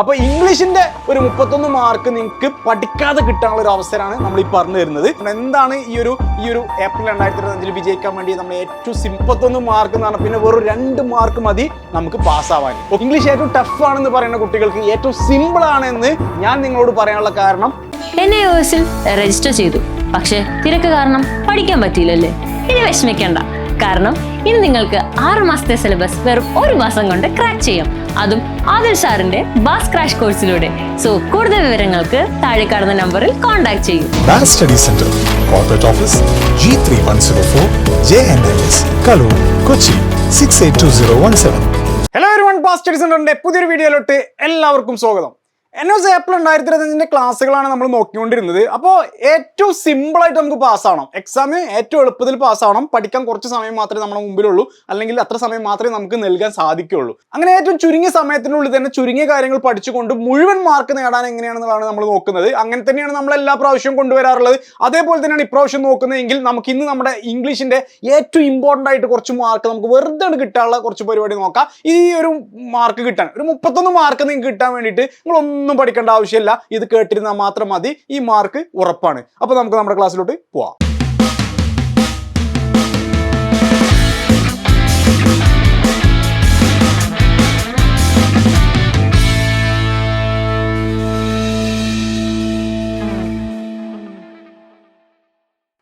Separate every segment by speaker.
Speaker 1: അപ്പൊ ഇംഗ്ലീഷിന്റെ ഒരു മുപ്പത്തൊന്ന് മാർക്ക് നിങ്ങൾക്ക് പഠിക്കാതെ കിട്ടാനുള്ള ഒരു അവസരമാണ് നമ്മൾ ഈ പറഞ്ഞു തരുന്നത്. എന്താണ് ഈ ഒരു ഈ ഒരു ഏപ്രിൽ രണ്ടായിരത്തി ഇരുപത്തഞ്ചിൽ വിജയിക്കാൻ വേണ്ടി നമ്മൾ ഏറ്റവും സിമ്പത്തൊന്ന് മാർക്ക് എന്ന് പറഞ്ഞാൽ പിന്നെ വെറും രണ്ട് മാർക്ക് മതി നമുക്ക് പാസ്സാവാൻ. ഇംഗ്ലീഷ് ഏറ്റവും ടഫ് ആണെന്ന് പറയുന്ന കുട്ടികൾക്ക് ഏറ്റവും സിമ്പിൾ ആണെന്ന് ഞാൻ നിങ്ങളോട് പറയാനുള്ള കാരണം?
Speaker 2: എന്നെ രജിസ്റ്റർ ചെയ്തു. പക്ഷേ തിരക്ക് കാരണം പഠിക്കാൻ പറ്റിയില്ലല്ലേ? ഇനി വിഷമിക്കണ്ട. കാരണം ഇനി നിങ്ങൾക്ക് ആറ് മാസത്തെ സിലബസ് വെറും ഒരു മാസം കൊണ്ട് ക്രാക്ക് ചെയ്യാം. അതും ആദിൽ സാറിന്റെ ബാസ് ക്രാഷ് കോഴ്സിലൂടെ സോ കൂടുതൽ വിവരങ്ങൾക്ക് താഴെ കാണുന്ന നമ്പറിൽ കോൺടാക്ട് ചെയ്യൂ.
Speaker 3: Bass Study Center, Corporate Office, G3104, JNIS, Kalur, Kochi, 682017.
Speaker 1: Hello ഒരു വൺ സ്റ്റഡി സെന്ററിന്റെ പുതിയൊരു വീഡിയോയിലോട്ട് എല്ലാവർക്കും സ്വാഗതം. എൻ എസ് ഏപ്രിൽ രണ്ടായിരത്തി ഇരുപത്തഞ്ചിന്റെ ക്ലാസ്സുകളാണ് നമ്മൾ നോക്കിക്കൊണ്ടിരുന്നത്. അപ്പോൾ ഏറ്റവും സിമ്പിൾ ആയിട്ട് നമുക്ക് പാസ്സാവണം എക്സാം ഏറ്റവും എളുപ്പത്തിൽ പാസ്സാവണം പഠിക്കാൻ കുറച്ച് സമയം മാത്രമേ നമ്മുടെ മുമ്പിലുള്ളൂ. അല്ലെങ്കിൽ അത്ര സമയം മാത്രമേ നമുക്ക് നൽകാൻ സാധിക്കുകയുള്ളൂ. അങ്ങനെ ഏറ്റവും ചുരുങ്ങിയ സമയത്തിനുള്ളിൽ തന്നെ ചുരുങ്ങിയ കാര്യങ്ങൾ പഠിച്ചുകൊണ്ട് മുഴുവൻ മാർക്ക് നേടാൻ എങ്ങനെയാണെന്നുള്ളതാണ് നമ്മൾ നോക്കുന്നത്. അങ്ങനെ തന്നെയാണ് നമ്മൾ എല്ലാ പ്രാവശ്യവും കൊണ്ടുവരാറുള്ളത്. അതേപോലെ തന്നെയാണ് ഇപ്രാവശ്യം നോക്കുന്നതെങ്കിൽ നമുക്ക് ഇന്ന് നമ്മുടെ ഇംഗ്ലീഷിന്റെ ഏറ്റവും ഇമ്പോർട്ടന്റ് ആയിട്ട് കുറച്ച് മാർക്ക് നമുക്ക് വെറുതെ കിട്ടാനുള്ള കുറച്ച് പരിപാടി നോക്കാം. ഈ ഒരു മാർക്ക് കിട്ടാൻ ഒരു മുപ്പത്തൊന്ന് മാർക്ക് നിങ്ങൾക്ക് കിട്ടാൻ വേണ്ടിയിട്ട് നിങ്ങൾ ഒന്നും പഠിക്കേണ്ട ആവശ്യമില്ല. ഇത് കേട്ടിരുന്നാൽ മാത്രം മതി. ഈ മാർക്ക് ഉറപ്പാണ്. അപ്പോൾ നമുക്ക് നമ്മുടെ ക്ലാസ്സിലോട്ട് പോവാം.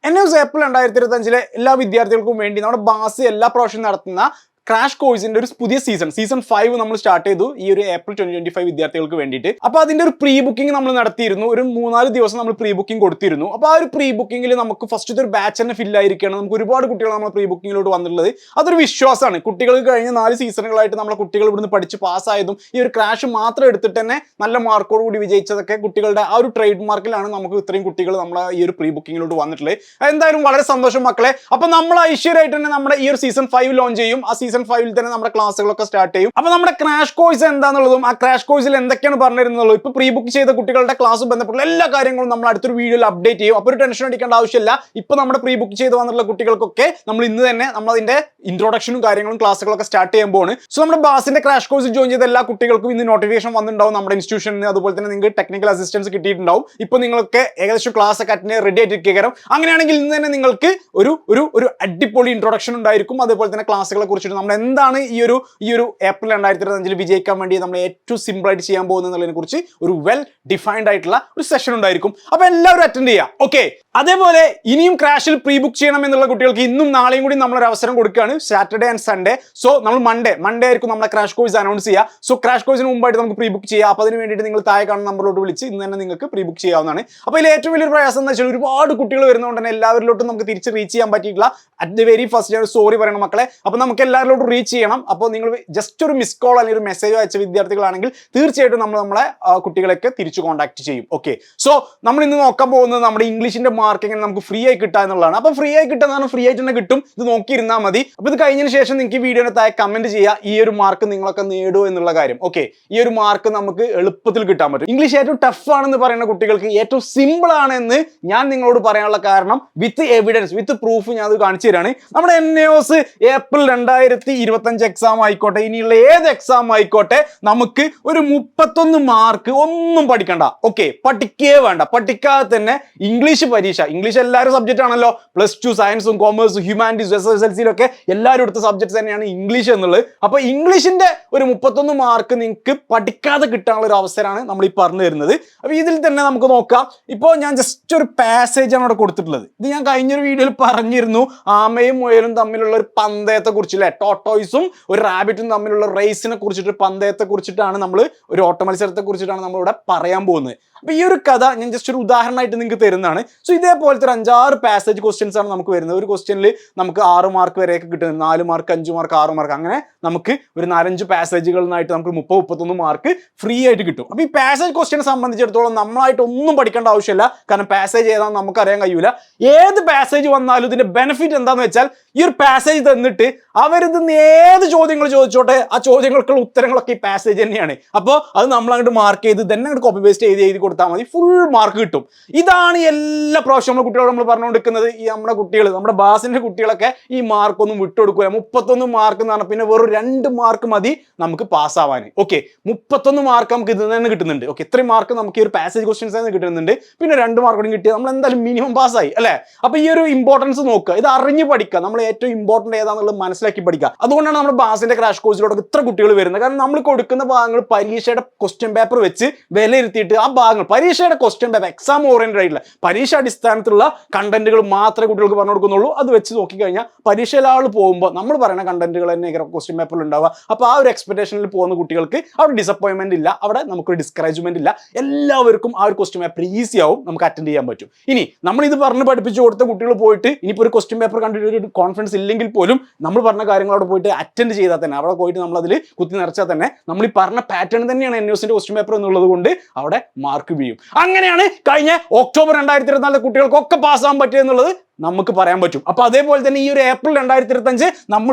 Speaker 1: എൻ എസ് ഏപ്രിൽ രണ്ടായിരത്തി ഇരുപത്തി അഞ്ചിലെ എല്ലാ വിദ്യാർത്ഥികൾക്കും വേണ്ടി നമ്മുടെ ബാസ് എല്ലാ പ്രാവശ്യം നടത്തുന്ന ക്രാഷ് കോഴ്സിന്റെ ഒരു പുതിയ സീസൺ സീസൺ ഫൈവ് നമ്മൾ സ്റ്റാർട്ട് ചെയ്തു ഈ ഒരു ഏപ്രിൽ ട്വന്റി ട്വന്റി ഫൈവ് വിദ്യാർത്ഥികൾക്ക് വേണ്ടിയിട്ട്. അപ്പൊ അതിന്റെ ഒരു പ്രീ ബുക്കിംഗ് നമ്മൾ നടത്തിയിരുന്നു. ഒരു മൂന്നാൽ ദിവസം നമ്മൾ പ്രീ ബുക്കിംഗ് കൊടുത്തിരുന്നു. അപ്പൊ ആ ഒരു പ്രീ ബുക്കിംഗിൽ നമുക്ക് ഫസ്റ്റ് ഒരു ബാച്ച് തന്നെ ഫിൽ ആയിരിക്കുകയാണ്. നമുക്ക് ഒരുപാട് കുട്ടികൾ നമ്മൾ പ്രീ ബുക്കിങ്ങിലോട്ട് വന്നിട്ടുള്ളത്. അതൊരു വിശ്വാസമാണ്. കുട്ടികൾക്ക് കഴിഞ്ഞ നാല് സീസണുകളായിട്ട് നമ്മളെ കുട്ടികൾ ഇവിടുന്ന് പഠിച്ച് പാസ്സായതും ഈ ഒരു ക്രാഷ് മാത്രം എടുത്തിട്ട് തന്നെ നല്ല മാർക്കോട് കൂടി വിജയിച്ചതൊക്കെ കുട്ടികളുടെ ആ ഒരു ട്രേഡ് മാർക്കിലാണ് നമുക്ക് ഇത്രയും കുട്ടികൾ നമ്മളെ ഈ ഒരു പ്രീ ബുക്കിങ്ങിലോട്ട് വന്നിട്ടുള്ളത്. എന്തായാലും വളരെ സന്തോഷം മക്കളെ. അപ്പൊ നമ്മൾ ഐശ്വര്യമായിട്ട് തന്നെ നമ്മുടെ ഈ ഒരു സീസൺ ഫൈവ് ലോഞ്ച് ചെയ്യും. ആ സീസൺ ഫൈവിൽ തന്നെ നമ്മുടെ ക്ലാസ്സുകളൊക്കെ സ്റ്റാർട്ട് ചെയ്യും. അപ്പൊ നമ്മുടെ ക്രാഷ് കോഴ്സ് എന്താണെന്നുള്ളതും ആ ക്രാഷ് കോഴ്സിൽ എന്തൊക്കെയാണ് പറഞ്ഞിരുന്നുള്ളൂ ഇപ്പൊ പ്രീ ബുക്ക് ചെയ്ത കുട്ടികളുടെ ക്ലാസ് ബന്ധപ്പെട്ടുള്ള എല്ലാ കാര്യങ്ങളും നമ്മൾ അടുത്തൊരു വീഡിയോയിൽ അപ്ഡേറ്റ് ചെയ്യും. അപ്പോൾ ഒരു ടെൻഷൻ അടിക്കേണ്ട ആവശ്യമില്ല. ഇപ്പൊ നമ്മുടെ പ്രീ ബുക്ക് ചെയ്ത് വന്നിട്ടുള്ള കുട്ടികൾക്കൊക്കെ നമ്മൾ ഇന്ന് തന്നെ നമ്മൾ അതിന്റെ ഇൻട്രോഡക്ഷനും കാര്യങ്ങളും ക്ലാസ്സുകളൊക്കെ സ്റ്റാർട്ട് ചെയ്യാൻ പോകുന്നത് സോ നമ്മുടെ ബാസിന്റെ ക്രാഷ് കോഴ്സ് ജോയിൻ ചെയ്ത എല്ലാ കുട്ടികൾക്കും ഇന്ന് നോട്ടിഫിക്കേഷൻ വന്നിട്ടുണ്ടാവും. നമ്മുടെ ഇൻസ്റ്റിറ്റ്യൂഷനിൽ നിന്ന് അതുപോലെ തന്നെ നിങ്ങൾക്ക് ടെക്നിക്കൽ അസിസ്റ്റൻസ് കിട്ടിയിട്ടുണ്ടാവും. ഇപ്പൊ നിങ്ങൾക്ക് ഏകദേശം ക്ലാസ് ഒക്കെ അറ്റൻഡ് റെഡി ആയിട്ടിരിക്കുകയും അങ്ങനെയാണെങ്കിൽ ഇന്ന് തന്നെ നിങ്ങൾക്ക് ഒരു ഒരു ഒരു അടിപൊളി ഇൻട്രോഡക്ഷൻ ഉണ്ടായിരിക്കും. അതുപോലെ തന്നെ ക്ലാസ്സുകളെ കുറിച്ചിട്ട് നമ്മൾ എന്താണ് ഈ ഒരു ഈ ഒരു ഏപ്രിൽ രണ്ടായിരത്തി ഇരുപത്തഞ്ചിൽ വിജയിക്കാൻ വേണ്ടി നമ്മൾ ഏറ്റവും സിമ്പിൾ ആയിട്ട് ചെയ്യാൻ പോകുന്നതിനെ കുറിച്ച് ഒരു വെൽ ഡിഫൈൻഡ് ആയിട്ടുള്ള ഒരു സെഷൻ ഉണ്ടായിരിക്കും. അപ്പൊ എല്ലാവരും അറ്റൻഡ് ചെയ്യുക. ഓക്കെ അതേപോലെ ഇനിയും ക്രാഷിൽ പ്രീ ബുക്ക് ചെയ്യണം എന്നുള്ള കുട്ടികൾക്ക് ഇന്നും നാളെയും കൂടി നമ്മളൊരു അവസരം കൊടുക്കുകയാണ്. സാറ്റർഡേ ആൻഡ് സൺഡേ സോ നമ്മൾ മൺഡേ മൺഡേ ആയിരിക്കും നമ്മളെ ക്രാഷ് കോഴ്സ് അനൗൺസ് ചെയ്യുക. സോ ക്രാഷ് കോഴ്സിന് മുമ്പായിട്ട് നമുക്ക് പ്രീ ബുക്ക് ചെയ്യാം. അപ്പോൾ അതിന് വേണ്ടിയിട്ട് നിങ്ങൾ താഴെ കാണുന്ന നമ്പറിലോട്ട് വിളിച്ച് ഇന്ന് തന്നെ നിങ്ങൾക്ക് പ്രീ ബുക്ക് ചെയ്യാവുന്നതാണ്. അപ്പോൾ ഇതിൽ ഏറ്റവും വലിയൊരു പ്രയാസം എന്ന് വെച്ചാൽ ഒരുപാട് കുട്ടികൾ വരുന്നതുകൊണ്ട് തന്നെ എല്ലാവരിലോട്ടും നമുക്ക് തിരിച്ച് റീച്ച് ചെയ്യാൻ പറ്റിയിട്ടില്ല. അറ്റ് ദി വെരി ഫസ്റ്റ് ഞാൻ സോറി പറയണം മക്കളെ. അപ്പോൾ നമുക്ക് എല്ലാവരിലോട്ടും റീച്ച് ചെയ്യണം. അപ്പോൾ നിങ്ങൾ ജസ്റ്റ് ഒരു മിസ് കോൾ അല്ലെങ്കിൽ ഒരു മെസ്സേജ് അയച്ച വിദ്യാർത്ഥികളാണെങ്കിൽ തീർച്ചയായിട്ടും നമ്മൾ നമ്മളെ കുട്ടികളൊക്കെ തിരിച്ചു കോൺടാക്ട് ചെയ്യും. ഓക്കെ സോ നമ്മൾ ഇന്ന് നോക്കാൻ പോകുന്നത് നമ്മുടെ ഇംഗ്ലീഷിന്റെ മാർക്ക് എങ്ങനെ നമുക്ക് ഫ്രീ ആയി കിട്ടുക എന്നുള്ളതാണ്. അപ്പോൾ ഫ്രീ ആയി കിട്ടുന്നതാണ് ഫ്രീ ആയിട്ട് തന്നെ കിട്ടും. ഇത് നോക്കിയിരുന്നാൽ മതി. അപ്പോൾ ഇത് കഴിഞ്ഞതിന് ശേഷം നിങ്ങൾക്ക് ഈ വീഡിയോയുടെ താഴെ കമന്റ് ചെയ്യുക ഈ ഒരു മാർക്ക് നിങ്ങളൊക്കെ നേടുമോ എന്നുള്ള കാര്യം. ഓക്കെ ഈ ഒരു മാർക്ക് നമുക്ക് എളുപ്പത്തിൽ കിട്ടാൻ പറ്റും. ഇംഗ്ലീഷ് ഏറ്റവും ടഫ് ആണെന്ന് പറയുന്ന കുട്ടികൾക്ക് ഏറ്റവും സിമ്പിൾ ആണെന്ന് ഞാൻ നിങ്ങളോട് പറയാനുള്ള കാരണം വിത്ത് എവിഡൻസ് വിത്ത് പ്രൂഫ് ഞാൻ അത് കാണിച്ചു തരാണ്. നമ്മുടെ എൻ എസ് ഏപ്രിൽ രണ്ടായിരത്തി ഇരുപത്തഞ്ച് എക്സാം ആയിക്കോട്ടെ ഇനിയുള്ള ഏത് എക്സാം ആയിക്കോട്ടെ നമുക്ക് ഒരു മുപ്പത്തൊന്ന് മാർക്ക് ഒന്നും പഠിക്കണ്ട. ഓക്കെ പഠിക്കേ വേണ്ട. പഠിക്കാതെ തന്നെ ഇംഗ്ലീഷ് പരീക്ഷ ഇംഗ്ലീഷ്. എല്ലാവരും സബ്ജക്റ്റ് ആണല്ലോ. പ്ലസ് ടു സയൻസും കോമേഴ്സും ഹ്യൂമാനിറ്റീസ് എസ് എസ് എൽ സിയിലൊക്കെ എല്ലാവരും എടുത്ത സബ്ജക്ട്സ് തന്നെയാണ് ഇംഗ്ലീഷ് എന്നുള്ളത്. അപ്പൊ ഇംഗ്ലീഷിന്റെ ഒരു മുപ്പത്തൊന്ന് മാർക്ക് നിങ്ങൾക്ക് പഠിക്കാതെ കിട്ടാനുള്ള ഒരു അവസരമാണ് നമ്മൾ ഈ പറഞ്ഞു തരുന്നത്. അപ്പൊ ഇതിൽ തന്നെ നമുക്ക് നോക്കാം. ഇപ്പോൾ ഞാൻ ജസ്റ്റ് ഒരു പാസേജ് ആണ് അവിടെ കൊടുത്തിട്ടുള്ളത്. ഇത് ഞാൻ കഴിഞ്ഞൊരു വീഡിയോയിൽ പറഞ്ഞിരുന്നു. ആമയും മുയലും തമ്മിലുള്ള ഒരു പന്തയത്തെ കുറിച്ചില്ലേ? ടോട്ടോയ്സും ഒരു റാബിറ്റും തമ്മിലുള്ള റേസിനെ കുറിച്ചിട്ട് പന്തയത്തെ കുറിച്ചിട്ടാണ് നമ്മൾ ഒരു ഓട്ട മത്സരത്തെ കുറിച്ചിട്ടാണ് നമ്മൾ ഇവിടെ പറയാൻ പോകുന്നത്. അപ്പൊ ഈ ഒരു കഥ ഞാൻ ജസ്റ്റ് ഒരു ഉദാഹരണമായിട്ട് നിങ്ങൾക്ക് തരുന്നതാണ്. സോ ഇതേപോലത്തെ ഒരു അഞ്ചാറ് പാസേജ് ക്വസ്റ്റ്യൻസ് ആണ് നമുക്ക് വരുന്നത്. ഒരു ക്വസ്റ്റ്യനിൽ നമുക്ക് ആറ് മാർക്ക് വരെയൊക്കെ കിട്ടുന്നത്. നാല് മാർക്ക് അഞ്ച് മാർക്ക് ആറ് മാർക്ക് അങ്ങനെ നമുക്ക് ഒരു നാലഞ്ച് പാസേജുകളായിട്ട് നമുക്ക് മുപ്പത് മുപ്പത്തൊന്ന് മാർക്ക് ഫ്രീ ആയിട്ട് കിട്ടും. അപ്പൊ ഈ പാസേജ് ക്വസ്റ്റ്യനെ സംബന്ധിച്ചിടത്തോളം നമ്മളായിട്ട് ഒന്നും പഠിക്കേണ്ട ആവശ്യമില്ല. കാരണം പാസേജ് ഏതാണെന്ന് നമുക്ക് അറിയാൻ കഴിയൂല. ഏത് പാസേജ് വന്നാലും ഇതിന്റെ ബെനിഫിറ്റ് എന്താന്ന് വെച്ചാൽ ഈ ഒരു പാസേജ് തന്നിട്ട് അവരിത് ഏത് ചോദ്യങ്ങൾ ചോദിച്ചോട്ടെ ആ ചോദ്യങ്ങൾക്കുള്ള ഉത്തരങ്ങളൊക്കെ ഈ പാസേജ് തന്നെയാണ്. അപ്പോൾ അത് നമ്മൾ അങ്ങോട്ട് മാർക്ക് ചെയ്ത് തന്നെ അങ്ങോട്ട് കോപ്പി പേസ്റ്റ് ചെയ്ത് എഴുതി കൊടുത്താൽ മതി. ഫുൾ മാർക്ക് കിട്ടും. ഇതാണ് എല്ലാ പ്രാവശ്യം നമ്മുടെ കുട്ടികളോട് നമ്മൾ പറഞ്ഞുകൊടുക്കുന്നത് ഈ നമ്മുടെ കുട്ടികൾ നമ്മുടെ ബാസിന്റെ കുട്ടികളൊക്കെ ഈ മാർക്കൊന്നും വിട്ടുകൊടുക്കുക മുപ്പത്തൊന്ന് മാർക്ക് എന്ന് പറഞ്ഞാൽ പിന്നെ വെറും രണ്ട് മാർക്ക് മതി നമുക്ക് പാസ്സാവാൻ ഓക്കെ മുപ്പത്തൊന്ന് മാർക്ക് നമുക്ക് ഇതിൽ നിന്ന് കിട്ടുന്നുണ്ട്. ഓക്കെ ഇത്രയും മാർക്ക് നമുക്ക് ഈ ഒരു പാസേജ് ക്വസ്റ്റ്യൻസ് നിന്ന് കിട്ടുന്നുണ്ട്. പിന്നെ രണ്ട് മാർക്ക് കൂടി കിട്ടിയാൽ നമ്മൾ എന്തായാലും മിനിമം പാസ്സായി അല്ലേ? അപ്പൊ ഈ ഒരു ഇമ്പോർട്ടൻസ് നോക്കുക. ഇത് അറിഞ്ഞ് പഠിക്കുക. നമ്മൾ ഏറ്റവും ഇമ്പോർട്ടന്റ് ഏതാണെന്നുള്ളത് മനസ്സിലാക്കി പഠിക്കുക. അതുകൊണ്ടാണ് നമ്മുടെ ബാസിന്റെ ക്രാഷ് കോഴ്സിലോടൊക്കെ ഇത്ര കുട്ടികൾ വരുന്നത്. കാരണം നമ്മൾ കൊടുക്കുന്ന ഭാഗങ്ങൾ പരീക്ഷയുടെ ക്വസ്റ്റ്യൻ പേപ്പർ വെച്ച് വിലയിരുത്തിയിട്ട് ആ ഭാഗങ്ങൾ പരീക്ഷയുടെ ക്വസ്റ്റ്യൻ പേപ്പർ എക്സാം ഓറിയന്റഡ് ആയിട്ടുള്ള പരീക്ഷ അടിസ്ഥാനത്തിലുള്ള കണ്ടന്റുകൾ മാത്രമേ കുട്ടികൾക്ക് പറഞ്ഞു കൊടുക്കുന്നുള്ളൂ. അത് വെച്ച് നോക്കിക്കഴിഞ്ഞാൽ പരീക്ഷയിൽ ആൾ പോകുമ്പോൾ നമ്മൾ പറയുന്ന കണ്ടന്റുകൾ തന്നെ ക്വസ്റ്റ്യൻ പേപ്പറിൽ ഉണ്ടാവുക. അപ്പോൾ ആ ഒരു എക്സ്പെക്ടേഷനിൽ പോകുന്ന കുട്ടികൾക്ക് അവിടെ ഡിസപ്പോയിൻമെന്റ് ഇല്ല. അവിടെ നമുക്കൊരു ഡിസ്കറേജ്മെന്റ് ഇല്ല. എല്ലാവർക്കും ആ ഒരു ക്വസ്റ്റ്യൻ പേപ്പർ ഈസി ആവും. നമുക്ക് അറ്റൻഡ് ചെയ്യാൻ പറ്റും. ഇനി നമ്മൾ ഇത് പറഞ്ഞ് പഠിപ്പിച്ചു കൊടുത്ത കുട്ടികൾ പോയിട്ട് ഇനിയിപ്പോൾ ഒരു ക്വസ്റ്റ്യൻ പേപ്പർ കണ്ടിട്ട് ഒരു കോൺഫിഡൻസ് ഇല്ലെങ്കിൽ പോലും നമ്മൾ പറഞ്ഞ കാര്യങ്ങൾ അവിടെ പോയിട്ട് അറ്റൻഡ് ചെയ്താൽ തന്നെ അവിടെ പോയിട്ട് നമ്മൾ അതിൽ കുത്തി നിറച്ചാൽ തന്നെ നമ്മൾ ഈ പറഞ്ഞ പാറ്റേൺ തന്നെയാണ് എൻ ന്യൂസിന്റെ ക്വസ്റ്റ്യൻ പേപ്പർ എന്നുള്ളത് കൊണ്ട് അവിടെ മാർക്ക് വീഴും അങ്ങനെയാണ് കഴിഞ്ഞ ഒക്ടോബർ രണ്ടായിരത്തി ഇരുപത്തിനാല് കുട്ടികൾക്കൊക്കെ പാസ്സാകാൻ പറ്റുക എന്നുള്ളത് നമുക്ക് പറയാൻ പറ്റും. അപ്പൊ അതേപോലെ തന്നെ ഈ ഒരു ഏപ്രിൽ രണ്ടായിരത്തി ഇരുപത്തഞ്ച്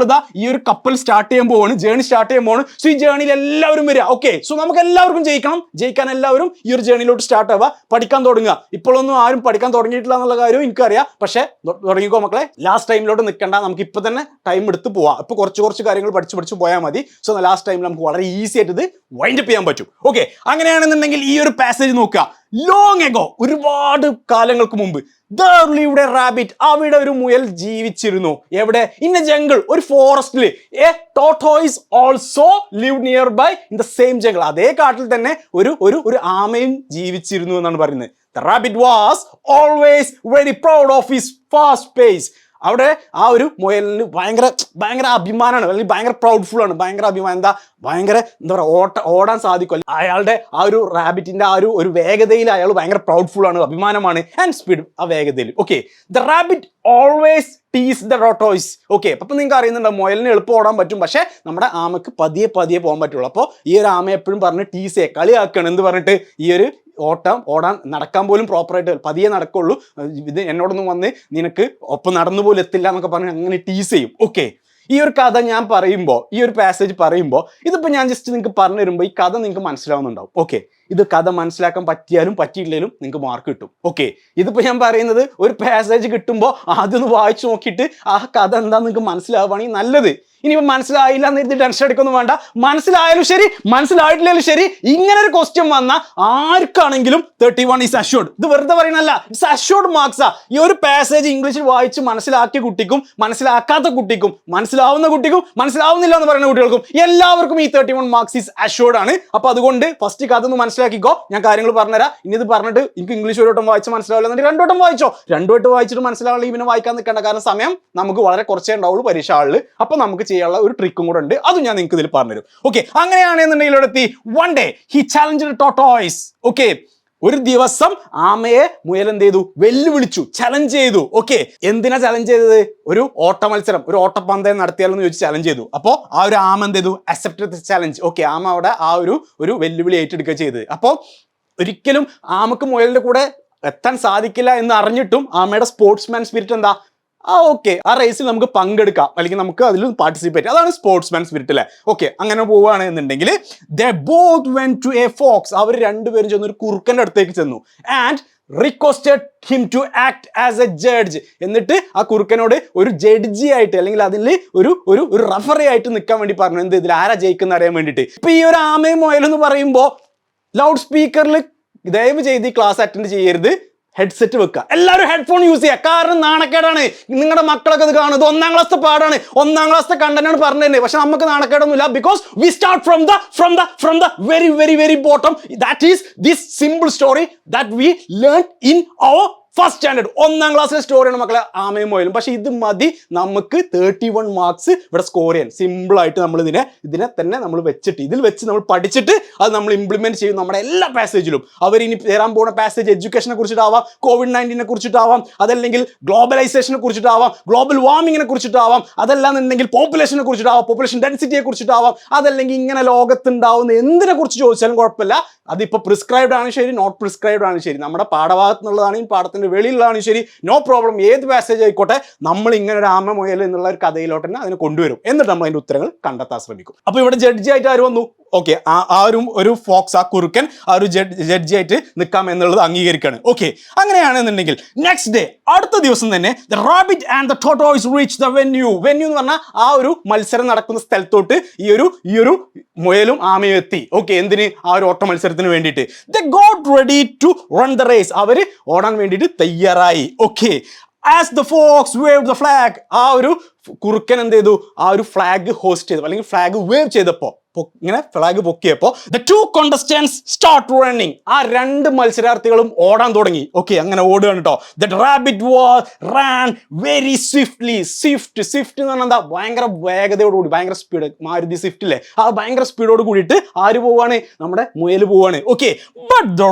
Speaker 1: ഇതാ ഈ ഒരു കപ്പൽ സ്റ്റാർട്ട് ചെയ്യാൻ പോവാണ്. ജേണി സ്റ്റാർട്ട് ചെയ്യാൻ പോവാണ്. സോ ഈ ജേണിയിൽ എല്ലാവരും വരിക. ഓക്കെ സോ നമുക്ക് എല്ലാവർക്കും ജയിക്കണം. ജയിക്കാൻ എല്ലാവരും ഈ ഒരു ജേണിയിലോട്ട് സ്റ്റാർട്ട് ആവുക. പഠിക്കാൻ തുടങ്ങുക. ഇപ്പോഴൊന്നും ആരും പഠിക്കാൻ തുടങ്ങിയിട്ടില്ല എന്നുള്ള കാര്യവും എനിക്കറിയാം. പക്ഷേ തുടങ്ങിക്കോ മക്കളെ. ലാസ്റ്റ് ടൈമിലോട്ട് നിൽക്കണ്ട നമുക്ക് ഇപ്പൊ തന്നെ ടൈം എടുത്ത് പോവാം. ഇപ്പൊ കുറച്ച് കുറച്ച് കാര്യങ്ങൾ പഠിച്ച് പഠിച്ച് പോയാൽ മതി. സോ ലാസ്റ്റ് ടൈമിൽ നമുക്ക് വളരെ ഈസി ആയിട്ട് ഇത് വൈൻഡപ്പ് ചെയ്യാൻ പറ്റും. ഓക്കെ അങ്ങനെയാണെന്നുണ്ടെങ്കിൽ ഈ ഒരു പാസേജ് നോക്കുക. ലോങ് എഗോ ഒരുപാട് കാലങ്ങൾക്ക് മുമ്പ് ദർലിയുടെ റാബിറ്റ് അവിടെ ഒരു മുയൽ ജീവിച്ചിരുന്നു. എവിടെ? ഇൻ എ ജംഗിൾ ഒരു ഫോറസ്റ്റിൽ a tortoise also live near by in the same jungle അതേ കാട്ടിൽ തന്നെ ഒരു ഒരു ഒരു ആമയും ജീവിച്ചിരുന്നു എന്നാണ് പറയുന്നത്. Rabbit was always very proud of his fast pace അവിടെ ആ ഒരു മുയലിന് ഭയങ്കര ഭയങ്കര അഭിമാനമാണ് അല്ലെങ്കിൽ ഭയങ്കര പ്രൗഡ്ഫുൾ ആണ്. ഭയങ്കര അഭിമാനം. എന്താ? ഭയങ്കര എന്താ പറയുക ഓട്ട ഓടാൻ സാധിക്കും. അയാളുടെ ആ ഒരു റാബിറ്റിന്റെ ആ ഒരു ഒരു വേഗതയിൽ അയാൾ ഭയങ്കര പ്രൗഡ്ഫുൾ ആണ് അഭിമാനമാണ് ആൻഡ് സ്പീഡ് ആ വേഗതയിൽ. Okay the rabbit always tease the tortoise okay അപ്പം നിങ്ങൾക്ക് അറിയുന്നുണ്ട് മുയലിന് എളുപ്പം ഓടാൻ പറ്റും പക്ഷേ നമ്മുടെ ആമക്ക് പതിയെ പതിയെ പോകാൻ പറ്റുള്ളൂ. അപ്പോൾ ഈ ഒരു ആമ എപ്പോഴും പറഞ്ഞ് ടീസേ കളിയാക്കണം എന്ന് പറഞ്ഞിട്ട് ഈ ഒരു ഓട്ടം ഓടാൻ നടക്കാൻ പോലും പ്രോപ്പറായിട്ട് പതിയെ നടക്കുള്ളൂ. ഇത് എന്നോടൊന്നും വന്ന് നിനക്ക് ഒപ്പം നടന്നു പോലും എത്തില്ല എന്നൊക്കെ പറഞ്ഞ് അങ്ങനെ ടീസ് ചെയ്യും. ഓക്കെ ഈ ഒരു കഥ ഞാൻ പറയുമ്പോൾ ഈ ഒരു പാസേജ് പറയുമ്പോൾ ഇതിപ്പോൾ ഞാൻ ജസ്റ്റ് നിങ്ങൾക്ക് പറഞ്ഞു തരുമ്പോൾ ഈ കഥ നിങ്ങൾക്ക് മനസ്സിലാവുന്നുണ്ടാവും. ഓക്കെ ഇത് കഥ മനസ്സിലാക്കാൻ പറ്റിയാലും പറ്റിയില്ലെങ്കിലും നിങ്ങൾക്ക് മാർക്ക് കിട്ടും. ഓക്കെ ഇതിപ്പോൾ ഞാൻ പറയുന്നത് ഒരു പാസേജ് കിട്ടുമ്പോൾ ആദ്യം ഒന്ന് വായിച്ചു നോക്കിയിട്ട് ആ കഥ എന്താണെന്ന് നിങ്ങൾക്ക് മനസ്സിലാവുകയാണെങ്കിൽ നല്ലത്. ഇനിയിപ്പോൾ മനസ്സിലായില്ല എന്ന് ഇത് ടെൻഷൻ അടിക്കൊന്നും വേണ്ട. മനസ്സിലായാലും ശരി മനസ്സിലായിട്ടില്ലെങ്കിലും ശരി. ഇങ്ങനെ ഒരു ക്വസ്റ്റ്യൻ വന്ന ആർക്കാണെങ്കിലും തേർട്ടി വൺ ഈസ് അഷ്യൂർഡ് ഇത് വെറുതെ പറയണല്ല ഇറ്റ്സ് അഷ്യൂർഡ് മാർക്സാ ഈ ഒരു പാസേജ് ഇംഗ്ലീഷിൽ വായിച്ച് മനസ്സിലാക്കിയ കുട്ടിക്കും മനസ്സിലാക്കാത്ത കുട്ടിക്കും മനസ്സിലാവുന്ന കുട്ടിക്കും മനസ്സിലാവുന്നില്ല എന്ന് പറയുന്ന കുട്ടികൾക്കും എല്ലാവർക്കും ഈ thirty one marks is assured ആണ്. അപ്പൊ അതുകൊണ്ട് ഫസ്റ്റ് കഥ മനസ്സിലാക്കിക്കോ. ഞാൻ കാര്യങ്ങൾ പറഞ്ഞുതരാം. ഇനി ഇത് പറഞ്ഞിട്ട് എനിക്ക് ഇംഗ്ലീഷ് ഒരു വട്ടം വായിച്ച് മനസ്സിലാവില്ല എന്നിട്ട് രണ്ടു വട്ടം വായിച്ചോ. രണ്ടു വട്ടം വായിച്ചിട്ട് മനസ്സിലാവില്ല ഇവനെ വായിക്കാൻ നിൽക്കേണ്ട. കാരണം സമയം നമുക്ക് വളരെ കുറച്ചേ ഉണ്ടാവുള്ളൂ പരീക്ഷ ആളിൽ അപ്പൊ നമുക്ക് ചെയ്യാനുള്ള ഒരു ട്രിക്കും കൂടെ ഉണ്ട് അതും ഞാൻ നിങ്ങൾക്ക് ഇതിൽ പറഞ്ഞുതരും. ഓക്കെ അങ്ങനെയാണെന്നുണ്ടെങ്കിൽ one day he challenge tortoise okay ഒരു ദിവസം ആമയെ മുയൽ എന്ത് ചെയ്തു? വെല്ലുവിളിച്ചു ചലഞ്ച് ചെയ്തു. ഓക്കെ എന്തിനാ ചലഞ്ച് ചെയ്തത്? ഒരു ഓട്ട മത്സരം ഒരു ഓട്ടപ്പന്തയം നടത്തിയാലെന്ന് ചോദിച്ച് ചലഞ്ച് ചെയ്തു. അപ്പോ ആ ഒരു ആമ എന്ത് ചെയ്തു? അക്സെപ്റ്റ് ചലഞ്ച് ഓക്കെ ആമ അവിടെ ആ ഒരു ഒരു വെല്ലുവിളി ഏറ്റെടുക്കുക ചെയ്തത്. അപ്പോ ഒരിക്കലും ആമക്ക് മുയലിന്റെ കൂടെ എത്താൻ സാധിക്കില്ല എന്ന് അറിഞ്ഞിട്ടും ആമയുടെ സ്പോർട്സ്മാൻ സ്പിരിറ്റ് എന്താ? ആ ഓക്കെ ആ റേസിൽ നമുക്ക് പങ്കെടുക്കാം. അല്ലെങ്കിൽ നമുക്ക് അതിൽ പാർട്ടിസിപ്പേറ്റ് അതാണ് സ്പോർട്സ്മാൻ സ്പിരിറ്റ് അല്ലേ ഓക്കെ അങ്ങനെ പോവുകയാണ് എന്നുണ്ടെങ്കിൽ the both went to a fox അവർ രണ്ടുപേരും ചെന്ന് ഒരു കുറുക്കന്റെ അടുത്തേക്ക് ചെന്നു. And requested him to act as a judge എന്നിട്ട് ആ കുറുക്കനോട് ഒരു ജഡ്ജി ആയിട്ട് അല്ലെങ്കിൽ അതിൽ ഒരു ഒരു റഫറി ആയിട്ട് നിൽക്കാൻ വേണ്ടി പറഞ്ഞു. എന്ത് ഇതിൽ ആരാ ജയിക്കുന്ന അറിയാൻ വേണ്ടിയിട്ട്. ഇപ്പൊ ഈ ഒരു ആമയും മൊയലെന്ന് പറയുമ്പോൾ ലൗഡ് സ്പീക്കറിൽ ദയവ് ചെയ്ത് ഈ ക്ലാസ് അറ്റൻഡ് ചെയ്യരുത്. ഹെഡ്സെറ്റ് വെക്കുക. എല്ലാവരും ഹെഡ്ഫോൺ യൂസ് ചെയ്യുക. കാരണം നാണക്കേടാണ്. നിങ്ങളുടെ മക്കളൊക്കെ ഇത് കാണുന്നത്. ഒന്നാം ക്ലാസ്സത്തെ പാടാണ്. ഒന്നാം ക്ലാസ്സത്തെ കണ്ടന്റാണ് പറഞ്ഞു തന്നെ പക്ഷെ നമുക്ക് നാണക്കേടൊന്നുമില്ല. Because we start from the from the from the very very very bottom that is this simple story that we learn in our first standard ഒന്നാം ക്ലാസ്സിലെ സ്റ്റോറിയാണ് മക്കളെ. ആമയും മോയിലും പക്ഷെ ഇത് മതി. നമുക്ക് തേർട്ടി വൺ മാർക്സ് ഇവിടെ സ്കോർ ചെയ്യാൻ. സിമ്പിൾ ആയിട്ട് നമ്മൾ ഇതിനെ ഇതിനെ തന്നെ നമ്മൾ വെച്ചിട്ട് ഇതിൽ വെച്ച് നമ്മൾ പഠിച്ചിട്ട് അത് നമ്മൾ ഇംപ്ലിമെന്റ് ചെയ്യും നമ്മുടെ എല്ലാ പാസേജിലും അവർ ഇനി തരാൻ പോകുന്ന പാസേജ് എഡ്യൂക്കേഷനെ കുറിച്ചിട്ടാവാം കോവിഡ് നയന്റീനെ കുറിച്ചിട്ടാവാം അതല്ലെങ്കിൽ ഗ്ലോബലൈസേഷനെ കുറിച്ചിട്ടാവാം ഗ്ലോബൽ വാർമിങ്ങിനെ കുറിച്ചിട്ടാവാം അതല്ലാന്നുണ്ടെങ്കിൽ പോപ്പുലേഷനെ കുറിച്ചിട്ടാവാം പോപ്പുലേഷൻ ഡെൻസിറ്റിയെ കുറിച്ചിട്ടാവാം അതല്ലെങ്കിൽ ഇങ്ങനെ ലോകത്തുണ്ടാവുന്ന എന്തിനെ കുറിച്ച് ചോദിച്ചാലും കുഴപ്പമില്ല. അതിപ്പോൾ പ്രിസ്ക്രൈബ്ഡ് ആണ് ശരി നോട്ട് പ്രിസ്ക്രൈബ്ഡ് ആണ് ശരി. നമ്മുടെ പാഠഭാഗത്ത് നിന്നുള്ളതാണെങ്കിൽ പാഠത്തിന്റെ വെളിയിലാണ് ശരി. നോ പ്രോബ്ലം ഏത് പാസേജ് ആയിക്കോട്ടെ നമ്മൾ ഇങ്ങനെ ഒരു ആമ മുയൽ എന്നുള്ള ഒരു കഥയിലോട്ട് തന്നെ അതിനെ കൊണ്ടുവരും. എന്നിട്ട് നമ്മൾ അതിന്റെ ഉത്തരങ്ങൾ കണ്ടെത്താൻ ശ്രമിക്കും. അപ്പോൾ ഇവിടെ ജഡ്ജി ആയിട്ട് ആര് വന്നു? ഓക്കെ ആ ഒരു ഒരു ഫോക്സ് ആ കുറുക്കൻ ആ ഒരു ജഡ്ജി ആയിട്ട് നിൽക്കാം എന്നുള്ളത് അംഗീകരിക്കുകയാണ്. ഓക്കെ അങ്ങനെയാണെന്നുണ്ടെങ്കിൽ നെക്സ്റ്റ് ഡേ അടുത്ത ദിവസം തന്നെ the rabbit and the tortoise reach the venue venue എന്ന് പറഞ്ഞാൽ ആ ഒരു മത്സരം നടക്കുന്ന സ്ഥലത്തോട്ട് ഈ ഒരു ഈ ഒരു മുയലും ആമയും എത്തി. ഓക്കെ എന്തിന്? ആ ഒരു ഓട്ട മത്സരത്തിന് വേണ്ടിയിട്ട്. They got ready to run the race അവർ ഓടാൻ വേണ്ടിയിട്ട് തയ്യാറായി. Okay as the fox wave the flag ആ ഒരു കുറുക്കൻ എന്ത് ചെയ്തു? ആ ഒരു ഫ്ലാഗ് ഹോസ്റ്റ് ചെയ്തു. അല്ലെങ്കിൽ ഫ്ലാഗ് വേവ് ചെയ്തപ്പോ പൊ- ഇങ്ങനെ flag പൊക്കിയപ്പോ the two contestants start running ആ രണ്ട് മത്സരാർത്ഥികളും ഓടാൻ തുടങ്ങി. ഓക്കെ അങ്ങനെ ഓടുകയാണ് കേട്ടോ the rabbit was ran very swiftly swift swift എന്ന് പറഞ്ഞാൽ എന്താ? ഭയങ്കര വേഗതയോടുകൂടി ഭയങ്കര സ്പീഡ് മാരുതി സ്വിഫ്റ്റില്ലേ ആ ഭയങ്കര സ്പീഡോട് കൂടിയിട്ട് ആര് പോവാണ്? നമ്മുടെ മുയൽ പോവാണ്. Okay but the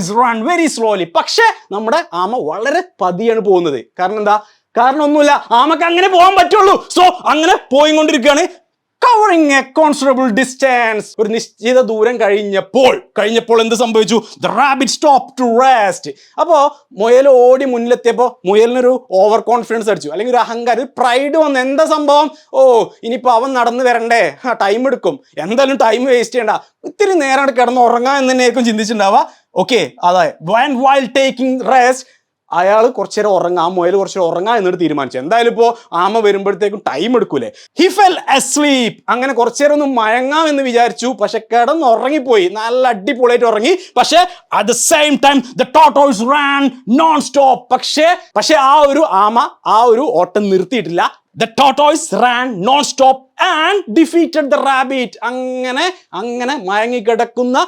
Speaker 1: is run very slowly പക്ഷേ നമ്മുടെ ആമ വളരെ പതിയാണ് പോകുന്നത്. കാരണം എന്താ? കാരണം ഒന്നുമില്ല. ആമക്ക് അങ്ങനെ പോകാൻ പറ്റുള്ളൂ. സോ അങ്ങനെ പോയിക്കൊണ്ടിരിക്കുകയാണ് കവറിങ് എ കോൺസ്റ്റബിൾ ഡിസ്റ്റൻസ് ഒരു നിശ്ചിത ദൂരം കഴിഞ്ഞപ്പോൾ കഴിഞ്ഞപ്പോൾ എന്ത് സംഭവിച്ചു? The rabbit stop to rest അപ്പോ മുയൽ ഓടി മുന്നിലെത്തിയപ്പോൾ മുയലിനൊരു ഓവർ കോൺഫിഡൻസ് അടിച്ചു. അല്ലെങ്കിൽ ഒരു അഹങ്കാരം ഒരു പ്രൈഡ് വന്ന്. എന്താ സംഭവം? ഓ ഇനിയിപ്പോൾ അവൻ നടന്നു വരണ്ടേ? ആ ടൈം എടുക്കും. എന്തായാലും ടൈം വേസ്റ്റ് ചെയ്യണ്ട. ഇത്തിരി നേരം കിടന്ന് ഉറങ്ങാൻ എന്ന് തന്നെയായിരിക്കും ചിന്തിച്ചിട്ടുണ്ടാവുക. Okay while while taking rest അയാൾ കുറച്ചു നേരം ഉറങ്ങാം ആ മുയൽ കുറച്ചു നേരം ഉറങ്ങാം എന്നിട്ട് തീരുമാനിച്ചു. എന്തായാലും ഇപ്പോൾ ആമ വരുമ്പോഴത്തേക്കും ടൈം എടുക്കൂലേ? ഹി ഫെൽ അസ്ലീപ് അങ്ങനെ കുറച്ചു നേരം ഒന്ന് മയങ്ങാം എന്ന് വിചാരിച്ചു. പക്ഷെ കിടന്ന് ഉറങ്ങിപ്പോയി. നല്ല അടിപൊളിയായിട്ട് ഉറങ്ങി. പക്ഷെ at the same time the tortoise ran non stop പക്ഷേ പക്ഷെ ആ ഒരു ആമ ആ ഒരു ഓട്ടം നിർത്തിയിട്ടില്ല. The tortoise ran non stop and defeated the rabbit അങ്ങനെ അങ്ങനെ മയങ്ങിക്കിടക്കുന്ന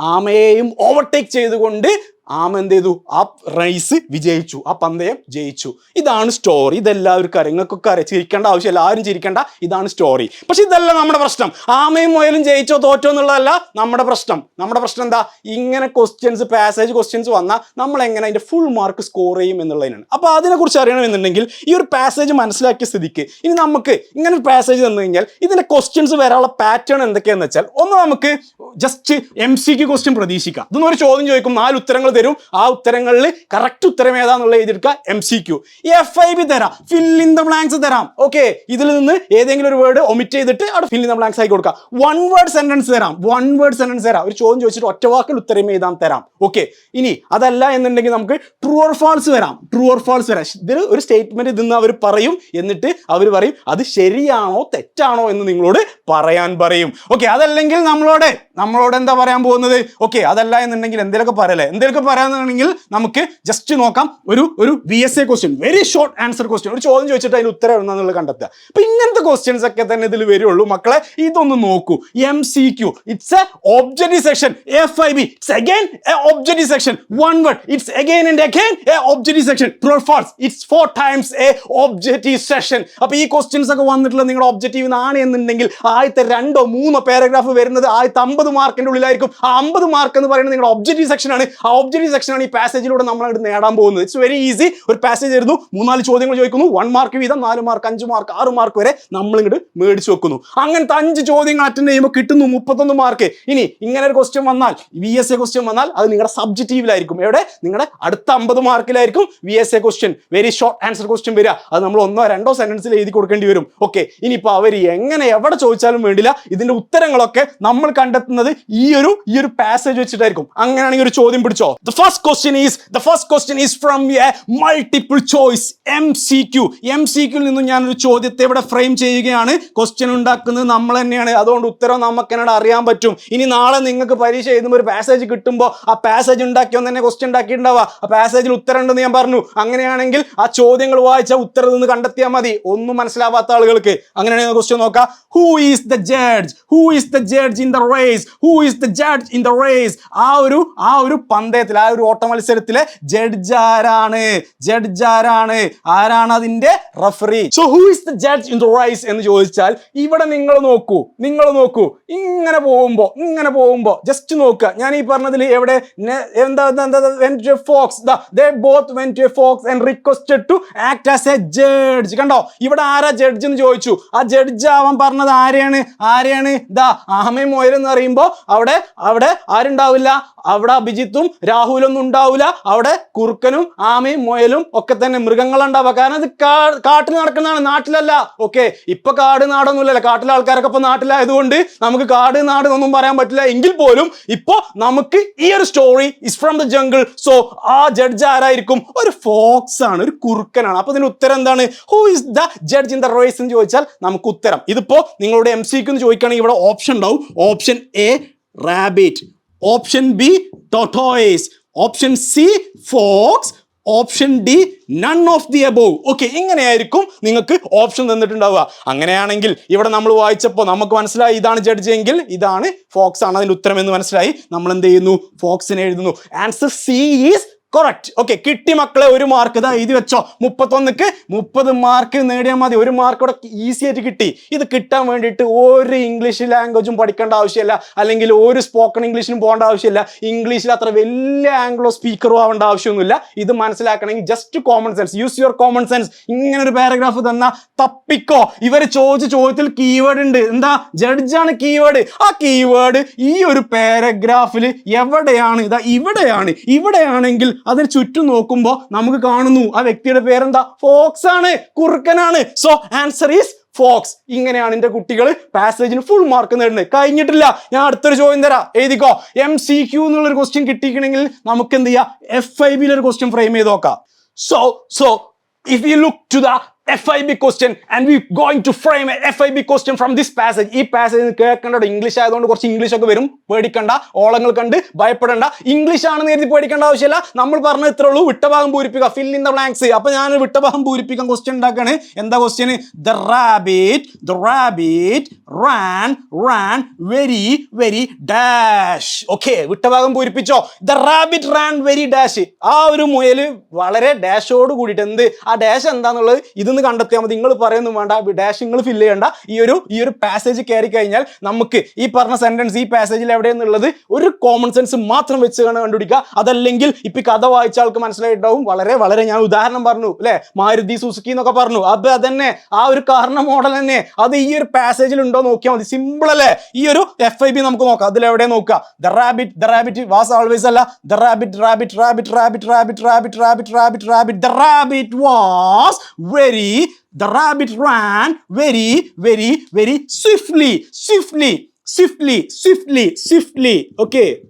Speaker 1: ആമയെയും ഓവർടേക്ക് ചെയ്തുകൊണ്ട് ആമ എന്ത് ചെയ്തു? ആ റൈസ് വിജയിച്ചു ആ പന്തയം ജയിച്ചു. ഇതാണ് സ്റ്റോറി ഇതെല്ലാവർക്കും അറിയാം. നിങ്ങൾക്കൊക്കെ അറിയാം. ചിരിക്കേണ്ട ആവശ്യമില്ല. ആരും ചിരിക്കേണ്ട. ഇതാണ് സ്റ്റോറി പക്ഷെ ഇതല്ല നമ്മുടെ പ്രശ്നം. ആമയും മുയലും ജയിച്ചോ തോറ്റോ എന്നുള്ളതല്ല നമ്മുടെ പ്രശ്നം. നമ്മുടെ പ്രശ്നം എന്താ? ഇങ്ങനെ ക്വസ്റ്റ്യൻസ് പാസേജ് ക്വസ്റ്റ്യൻസ് വന്നാൽ നമ്മൾ എങ്ങനെ അതിന്റെ ഫുൾ മാർക്ക് സ്കോർ ചെയ്യും എന്നുള്ളതിനാണ്. അപ്പോൾ അതിനെക്കുറിച്ച് അറിയണമെന്നുണ്ടെങ്കിൽ ഈ ഒരു പാസേജ് മനസ്സിലാക്കിയ സ്ഥിതിക്ക് ഇനി നമുക്ക് ഇങ്ങനെ ഒരു പാസേജ് തന്നു കഴിഞ്ഞാൽ ഇതിന്റെ ക്വസ്റ്റ്യൻസ് വരാനുള്ള പാറ്റേൺ എന്തൊക്കെയാണെന്ന് വെച്ചാൽ ഒന്ന് നമുക്ക് ജസ്റ്റ് എം സിക്ക് ക്വസ്റ്റ്യൻ പ്രതീക്ഷിക്കാം. ഇതൊന്നും ഒരു ചോദ്യം ചോദിക്കും. നാല് ഉത്തരങ്ങൾ തരും ആ ഉത്തരങ്ങളിൽ കറക്റ്റ് ഉത്തരം ഏതാന്നുള്ള എഴുതിയെടുക്കുക. M C Q F I B തരാം. ഫിൽ ഇൻ ദ ബ്ലാങ്ക്സ് തരാം. ഓക്കെ ഇതിൽ നിന്ന് ഏതെങ്കിലും ഒരു വേർഡ് ഒമിറ്റ് ചെയ്തിട്ട് അവിടെ ഫിൽ ഇൻ ദ ബ്ലാങ്ക്സ് ആയി കൊടുക്കുക. വൺ വേർഡ് സെന്റൻസ് തരാം. വൺ വേർഡ് സെന്റൻസ് തരാം. ഒരു ചോദ്യം ചോദിച്ചിട്ട് ഒറ്റ വാക്കിൽ ഉത്തരം എഴുതാൻ തരാം. ഓക്കെ ഇനി അതല്ല എന്നുണ്ടെങ്കിൽ നമുക്ക് ട്രൂ ഓർ ഫാൾസ് വരാം. ട്രൂ ഓർ ഫാൾസ് വരാം. ഇതിൽ ഒരു സ്റ്റേറ്റ്മെന്റ് ഇതിന്ന് അവർ പറയും. എന്നിട്ട് അവർ പറയും അത് ശരിയാണോ? തെറ്റാണോ? എന്ന് നിങ്ങളോട് പറയാൻ പറയും. ഓക്കെ അതല്ലെങ്കിൽ നമ്മളോട് നമ്മളോട് എന്താ പറയാൻ പോകുന്നത്? ഓക്കെ അതല്ല എന്നുണ്ടെങ്കിൽ എന്തെങ്കിലുമൊക്കെ പറയല്ലേ? എന്തെങ്കിലുമൊക്കെ പറയാന്നുണ്ടെങ്കിൽ നമുക്ക് ജസ്റ്റ് നോക്കാം. ഒരു ഒരു V S A question very short answer question ഒരു ചോദ്യം ചോദിച്ചിട്ട് അതിന് ഉത്തരം എന്നുള്ളത് കണ്ടെത്തുക. അപ്പൊ ഇങ്ങനത്തെ ക്വസ്റ്റ്യൻസ് ഒക്കെ തന്നെ ഇതിൽ വരുള്ളൂ. മക്കളെ ഇതൊന്ന് നോക്കൂ. M C Q it's a objective section F I B it's again a objective section one word it's again and again a objective section true false it's four times a objective section അപ്പൊ ഈ questions ഒക്കെ വന്നിട്ടുള്ള നിങ്ങളുടെ objective ആണ് എന്നുണ്ടെങ്കിൽ ആദ്യത്തെ രണ്ടോ മൂന്നോ പാരഗ്രാഫ് വരുന്നത് ആദ്യത്തെ അമ്പത് മാർക്കിന്റെ ഉള്ളിലായിരിക്കും. ആ അമ്പത് മാർക്ക് എന്ന് പറയുന്നത് നിങ്ങളുടെ ഒബ്ജക്റ്റീവ് സെക്ഷൻ ആണ്. ആ ഒബ്ജക്റ്റീവ് സെക്ഷൻ ആണ് ഈ പാസേജിലൂടെ നമ്മൾ അവിടെ നേടാൻ പോകുന്നത്. ഇറ്റ്സ് വെരി ഈസി ഒരു പാസേജ് ആയിരുന്നു മൂന്നാൽ ചോദ്യങ്ങൾ ചോദിക്കുന്നു. വൺ മാർക്ക് വീതം നാല് മാർക്ക് അഞ്ച് മാർക്ക് ആറ് മാർക്ക് വരെ നമ്മൾ ഇങ്ങോട്ട് മേടിച്ചു വെക്കുന്നു. അങ്ങനത്തെ അഞ്ച് ചോദ്യങ്ങൾ അറ്റൻഡ് ചെയ്യുമ്പോൾ കിട്ടുന്നു മുപ്പത്തൊന്ന് മാർക്ക് ഇനി ഇങ്ങനെ ഒരു ക്വസ്റ്റ്യൻ വന്നാൽ വി എസ് എ ക്വസ്റ്റ്യൻ വന്നാൽ അത് നിങ്ങളുടെ സബ്ജക്റ്റീവിലായിരിക്കും എവിടെ? നിങ്ങളുടെ അടുത്ത അമ്പത് മാർക്കിലായിരിക്കും V S A question very short answer question വരിക. അത് നമ്മൾ ഒന്നോ രണ്ടോ സെന്റൻസിൽ എഴുതി കൊടുക്കേണ്ടി വരും. ഓക്കെ ഇനിയിപ്പോൾ അവർ എങ്ങനെ എവിടെ ചോദിച്ചാലും വേണ്ടില്ല. ഇതിന്റെ ഉത്തരങ്ങളൊക്കെ നമ്മൾ കണ്ടെത്തുന്നത് ഈ ഒരു ഈ ഒരു പാസേജ് വെച്ചിട്ടായിരിക്കും. അങ്ങനെയാണെങ്കിൽ ഒരു ചോദ്യം പിടിച്ചോ? The first question is the first question is from a multiple choice M C Q M C ക്യൂൽ നിന്നും ഞാനൊരു ചോദ്യത്തെ ഇവിടെ ഫ്രെയിം ചെയ്യുകയാണ്. ക്വസ്റ്റ്യൻ ഉണ്ടാക്കുന്നത് നമ്മൾ തന്നെയാണ്. അതുകൊണ്ട് ഉത്തരം നമുക്ക് എന്നോട് അറിയാൻ പറ്റും. ഇനി നാളെ നിങ്ങൾക്ക് പരീക്ഷ എഴുതുമ്പോൾ ഒരു പാസേജ് കിട്ടുമ്പോൾ ആ പാസേജ് ഉണ്ടാക്കിയോ തന്നെ ക്വസ്റ്റ്യൻ ഉണ്ടാക്കിയിട്ടുണ്ടാവുക. ആ പാസേജിൽ ഉത്തരം ഉണ്ടെന്ന് ഞാൻ പറഞ്ഞു. അങ്ങനെയാണെങ്കിൽ ആ ചോദ്യങ്ങൾ വായിച്ച ഉത്തരം നിന്ന് കണ്ടെത്തിയാൽ മതി. ഒന്നും മനസ്സിലാവാത്ത ആളുകൾക്ക്. അങ്ങനെയാണെങ്കിൽ ക്വസ്റ്റ്യൻ നോക്കാം. Who is the judge who is the judge in the race who is the judge in the race ആ ഒരു ആ ഒരു പന്തയത്തിൽ ആ ഒരു ഓട്ട മത്സരത്തിലെ ജഡ്ജ് ആരാണ്? ജഡ്ജ് ആരാണ്? ആരാണ് അതിന്റെ referee so who is the judge in the race എന്ന് ചോദിച്ചാൽ ഇവിടെ നിങ്ങൾ നോക്കൂ നിങ്ങൾ നോക്കൂ. ഇങ്ങനെ പോകുമ്പോ ഇങ്ങനെ പോകുമ്പോ ജസ്റ്റ് നോക്കുക. ഞാൻ ഈ പറഞ്ഞതിൽ എവിടെ fox they both to fox and requested to act as a judge കണ്ടോ? ഇവിടെ ആരാ ജഡ്ജ് എന്ന് ചോദിച്ചു. ആ ജഡ്ജ് ആവാൻ പറഞ്ഞത് ആരെയാണ്? ആരെയാണ്? ദ ആമയും മോയലും എന്ന് അവിടെ അവിടെ ആരുണ്ടാവില്ല? അവിടെ അഭിജിത്തും രാഹുലൊന്നും ഉണ്ടാവില്ല അവിടെ കുറുക്കനും ആമയും മുയലും ഒക്കെ തന്നെ മൃഗങ്ങളുണ്ടാവുക. കാരണം ഇത് കാട്ടിൽ നടക്കുന്നതാണ് നാട്ടിലല്ല. ഓക്കെ ഇപ്പൊ കാട് നാടൊന്നുമില്ലല്ലോ. കാട്ടിലെ ആൾക്കാരൊക്കെ ഇപ്പൊ നാട്ടിലായതുകൊണ്ട് നമുക്ക് കാട് നാട് എന്നൊന്നും പറയാൻ പറ്റില്ല. എങ്കിൽ പോലും ഇപ്പൊ നമുക്ക് ഈ ഒരു story is from the jungle so ആ ജഡ്ജ് ആരായിരിക്കും? ഒരു ഫോക്സ് ആണ് ഒരു കുറുക്കനാണ്. അപ്പൊ ഇതിന്റെ ഉത്തരം എന്താണ്? Who is the judge in the race എന്ന് ചോദിച്ചാൽ നമുക്ക് ഉത്തരം. ഇതിപ്പോ നിങ്ങളുടെ എം സിക്ക് ചോദിക്കുകയാണെങ്കിൽ ഇവിടെ ഓപ്ഷൻ ഉണ്ടാവും. Option A rabbit option B tortoise option C fox option D none of the above okay ഇങ്ങനെയായിരിക്കും നിങ്ങൾക്ക് ഓപ്ഷൻ തന്നിട്ടുണ്ടാവുക. അങ്ങനെയാണെങ്കിൽ ഇവിടെ നമ്മൾ വായിച്ചപ്പോൾ നമുക്ക് മനസ്സിലായി ഇതാണ് ജഡ്ജ് എങ്കിൽ ഇതാണ് ഫോക്സ് ആണ്. അതിന്റെ ഉത്തരം എന്ന് മനസ്സിലായി. നമ്മൾ എന്ത് ചെയ്യുന്നു? ഫോക്സിനെ എഴുതുന്നു. Answer C is correct okay കിട്ടി മക്കളെ ഒരു മാർക്ക് ഇതാ എഴുതി വെച്ചോ. മുപ്പത്തൊന്നിക്ക് മുപ്പത് മാർക്ക് നേടിയാൽ മതി. ഒരു മാർക്ക് ഇവിടെ ഈസി ആയിട്ട് കിട്ടി. ഇത് കിട്ടാൻ വേണ്ടിയിട്ട് ഒരു ഇംഗ്ലീഷ് ലാംഗ്വേജും പഠിക്കേണ്ട ആവശ്യമില്ല. അല്ലെങ്കിൽ ഒരു സ്പോക്കൺ ഇംഗ്ലീഷിനും പോകേണ്ട ആവശ്യമില്ല. ഇംഗ്ലീഷിൽ അത്ര വലിയ ആംഗ്ലോ സ്പീക്കറും ആവേണ്ട ആവശ്യമൊന്നുമില്ല. ഇത് മനസ്സിലാക്കണമെങ്കിൽ just common sense use your common sense ഇങ്ങനെ ഒരു പാരഗ്രാഫ് തന്ന തപ്പിക്കോ. ഇവർ ചോദിച്ച ചോദ്യത്തിൽ കീവേഡ് ഉണ്ട്. എന്താ? ജഡ്ജാണ് കീവേഡ് ആ കീവേഡ് ഈ ഒരു പാരഗ്രാഫിൽ എവിടെയാണ്? ഇതാ ഇവിടെയാണ്. ഇവിടെയാണെങ്കിൽ അതിന് ചുറ്റും നോക്കുമ്പോൾ നമുക്ക് കാണുന്നു ആ വ്യക്തിയുടെ പേരെന്താ? ഫോക്സ് ആണ് കുറുക്കനാണ്. സോ ആൻസർ ഈസ് ഫോക്സ് ഇങ്ങനെയാണ് എന്റെ കുട്ടികൾ പാസേജിന് ഫുൾ മാർക്ക് നേടുന്നത്. കഴിഞ്ഞിട്ടില്ല. ഞാൻ അടുത്തൊരു ചോദ്യം തരാം. എഴുതിക്കോ. എം സി ക്യൂ എന്നുള്ളൊരു ക്വസ്റ്റ്യൻ കിട്ടിക്കണമെങ്കിൽ നമുക്ക് എന്ത് ചെയ്യാം എഫ് ഐ ബിയിലൊരു ക്വസ്റ്റ്യൻ ഫ്രെയിം ചെയ്ത് നോക്കാം. So so if you look to the FIB question and we going to frame a FIB question from this passage. ഈ പാസേജ് കേൾക്കേണ്ട ഇംഗ്ലീഷ് ആയതുകൊണ്ട് കുറച്ച് ഇംഗ്ലീഷ് ഒക്കെ വരും. പേടിക്കണ്ട ഓളങ്ങൾ കണ്ട് ഭയപ്പെടേണ്ട. ഇംഗ്ലീഷ് ആണെന്ന് കരുതി പേടിക്കേണ്ട ആവശ്യമില്ല. നമ്മൾ പറഞ്ഞ ഇത്രേ ഉള്ളൂ. വിട്ടഭാഗം പൂരിപ്പിക്കുക. ഫിൽ ഇൻ ദ ബ്ലാങ്ക്സ് അപ്പൊ ഞാൻ വിട്ടഭാഗം പൂരിപ്പിക്കാൻ ക്വസ്റ്റ്യൻ ഉണ്ടാക്കാണ് എന്താ question the rabbit the rabbit ran ran very very dash okay വിട്ടഭാഗം പൂരിപ്പിച്ചോ? The rabbit ran very dash ആ ഒരു മുയൽ വളരെ ഡാഷോട് കൂടിയിട്ട് എന്ത് ആ ഡാഷ് എന്താന്നുള്ളത്? ഇതൊന്ന് കണ്ടെത്തിയാൽ മതി നിങ്ങൾ പറയുന്നു വേണ്ട ഡാഷ് നിങ്ങൾ ഫില്ല് ചെയ്യേണ്ട ഈ ഒരു ഈ ഒരു പാസേജ് കയറി കഴിഞ്ഞാൽ നമുക്ക് ഈ പറഞ്ഞ സെന്റൻസ് ഈ പാസേജിൽ എവിടെയെന്നുള്ളത് ഒരു കോമൺ സെൻസ് മാത്രം വെച്ച് കാണാൻ കണ്ടുപിടിക്കുക അതല്ലെങ്കിൽ ഇപ്പൊ കഥ വായിച്ച ആൾക്ക് മനസ്സിലായിട്ടുണ്ടാവും വളരെ വളരെ ഞാൻ ഉദാഹരണം പറഞ്ഞു അല്ലെ മാരുതി സുസുക്കി എന്നൊക്കെ പറഞ്ഞു അത് അതന്നെ ആ ഒരു കാരണ മോഡൽ തന്നെ അത് ഈ ഒരു പാസേജിൽ ഉണ്ടോ നോക്കിയാൽ മതി സിമ്പിൾ അല്ലേ ഈ ഒരു എഫ് ഐ ബി നമുക്ക് നോക്കാം അതിൽ എവിടെ നോക്കുക the rabbit the rabbit was always അല്ല the rabbit rabbit rabbit rabbit rabbit rabbit rabbit rabbit rabbit the rabbit was very the rabbit ran very, very, very swiftly, swiftly, swiftly, swiftly, swiftly. Okay.